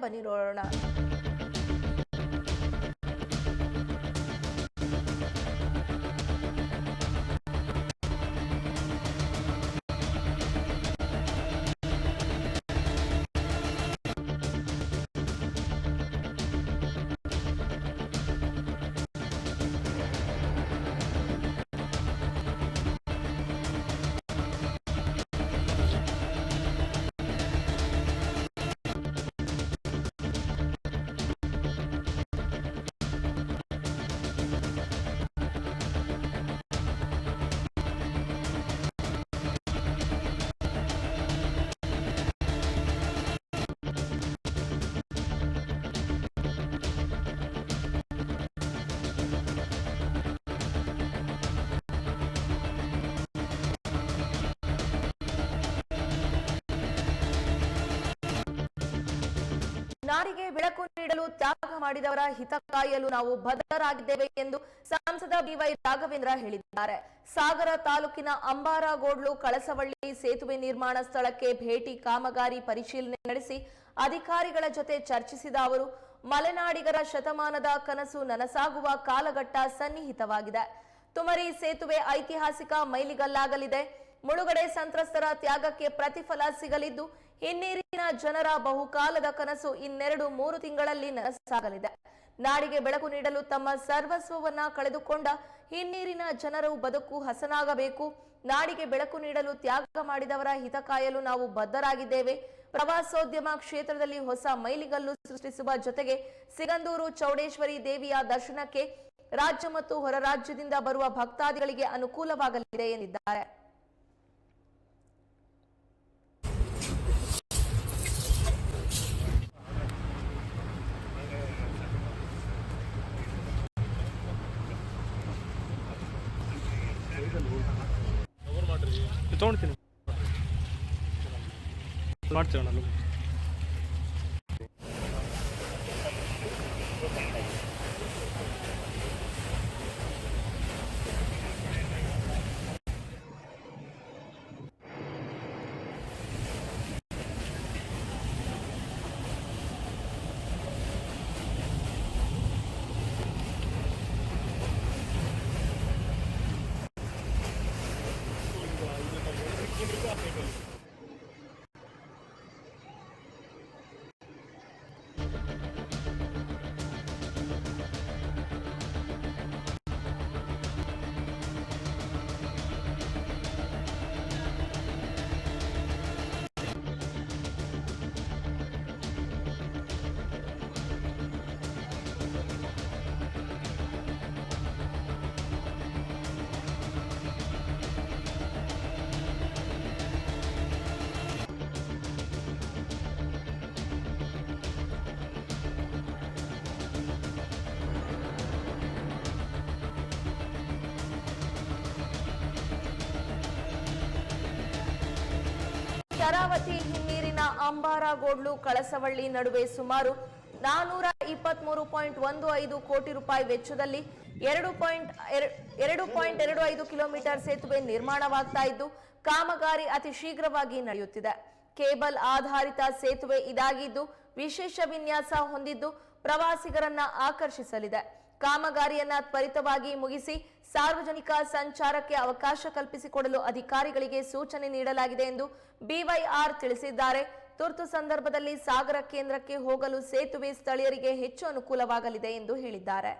ಬನ್ನಿ ನೋಡೋಣ. ನಾಡಿಗೆ ಬೆಳಕು ನೀಡಲು ತ್ಯಾಗ ಮಾಡಿದವರ ಹಿತ ಕಾಯಲು ನಾವು ಬದ್ಧರಾಗಿದ್ದೇವೆ ಎಂದು ಸಂಸದ ಬಿವೈ ರಾಘವೇಂದ್ರ ಹೇಳಿದ್ದಾರೆ. ಸಾಗರ ತಾಲೂಕಿನ ಅಂಬಾರಗೋಡ್ಲು ಕಳಸವಳ್ಳಿ ಸೇತುವೆ ನಿರ್ಮಾಣ ಸ್ಥಳಕ್ಕೆ ಭೇಟಿ ಕಾಮಗಾರಿ ಪರಿಶೀಲನೆ ನಡೆಸಿ ಅಧಿಕಾರಿಗಳ ಜೊತೆ ಚರ್ಚಿಸಿದ ಅವರು, ಮಲೆನಾಡಿಗರ ಶತಮಾನದ ಕನಸು ನನಸಾಗುವ ಕಾಲಘಟ್ಟ ಸನ್ನಿಹಿತವಾಗಿದೆ. ತುಮರಿ ಸೇತುವೆ ಐತಿಹಾಸಿಕ ಮೈಲಿಗಲ್ಲಾಗಲಿದೆ. ಮುಳುಗಡೆ ಸಂತ್ರಸ್ತರ ತ್ಯಾಗಕ್ಕೆ ಪ್ರತಿಫಲ ಸಿಗಲಿದ್ದು, ಹಿನ್ನೀರಿನ ಜನರ ಬಹುಕಾಲದ ಕನಸು ಇನ್ನೆರಡು ಮೂರು ತಿಂಗಳಲ್ಲಿ ನನಸಾಗಲಿದೆ. ನಾಡಿಗೆ ಬೆಳಕು ನೀಡಲು ತಮ್ಮ ಸರ್ವಸ್ವವನ್ನ ಕಳೆದುಕೊಂಡ ಹಿನ್ನೀರಿನ ಜನರು ಬದುಕು ಹಸನಾಗಬೇಕು. ನಾಡಿಗೆ ಬೆಳಕು ನೀಡಲು ತ್ಯಾಗ ಮಾಡಿದವರ ಹಿತ ಕಾಯಲು ನಾವು ಬದ್ಧರಾಗಿದ್ದೇವೆ. ಪ್ರವಾಸೋದ್ಯಮ ಕ್ಷೇತ್ರದಲ್ಲಿ ಹೊಸ ಮೈಲಿಗಲ್ಲು ಸೃಷ್ಟಿಸುವ ಜೊತೆಗೆ ಸಿಗಂದೂರು ಚೌಡೇಶ್ವರಿ ದೇವಿಯ ದರ್ಶನಕ್ಕೆ ರಾಜ್ಯ ಮತ್ತು ಹೊರ ರಾಜ್ಯದಿಂದ ಬರುವ ಭಕ್ತಾದಿಗಳಿಗೆ ಅನುಕೂಲವಾಗಲಿದೆ ಎಂದಿದ್ದಾರೆ. ತೊಗೊಳ್ತೀನಿ ಮಾಡ್ತೀವಿ ಶರಾವತಿ ಹಿನ್ನೀರಿನ ಅಂಬಾರಗೋಡ್ಲು ಕಳಸವಳ್ಳಿ ನಡುವೆ ಸುಮಾರು ನಾನೂರ ಇಪ್ಪತ್ಮೂರು ಪಾಯಿಂಟ್ ಒಂದು ಐದು ಕೋಟಿ ರೂಪಾಯಿ ವೆಚ್ಚದಲ್ಲಿ ಎರಡು ಪಾಯಿಂಟ್ ಎರಡು ಪಾಯಿಂಟ್ ಎರಡು ಐದು ಕಿಲೋಮೀಟರ್ ಸೇತುವೆ ನಿರ್ಮಾಣವಾಗ್ತಾ ಇದ್ದು, ಕಾಮಗಾರಿ ಅತಿ ಶೀಘ್ರವಾಗಿ ನಡೆಯುತ್ತಿದೆ. ಕೇಬಲ್ ಆಧಾರಿತ ಸೇತುವೆ ಇದಾಗಿದ್ದು, ವಿಶೇಷ ವಿನ್ಯಾಸ ಹೊಂದಿದ್ದು ಪ್ರವಾಸಿಗರನ್ನ ಆಕರ್ಷಿಸಲಿದೆ. ಕಾಮಗಾರಿಯನ್ನ ತ್ವರಿತವಾಗಿ ಮುಗಿಸಿ ಸಾರ್ವಜನಿಕ ಸಂಚಾರಕ್ಕೆ ಅವಕಾಶ ಕಲ್ಪಿಸಿಕೊಡಲು ಅಧಿಕಾರಿಗಳಿಗೆ ಸೂಚನೆ ನೀಡಲಾಗಿದೆ ಎಂದು ಬಿವೈಆರ್ ತಿಳಿಸಿದ್ದಾರೆ. ತುರ್ತು ಸಂದರ್ಭದಲ್ಲಿ ಸಾಗರ ಕೇಂದ್ರಕ್ಕೆ ಹೋಗಲು ಸೇತುವೆ ಸ್ಥಳೀಯರಿಗೆ ಹೆಚ್ಚು ಅನುಕೂಲವಾಗಲಿದೆ ಎಂದು ಹೇಳಿದ್ದಾರೆ.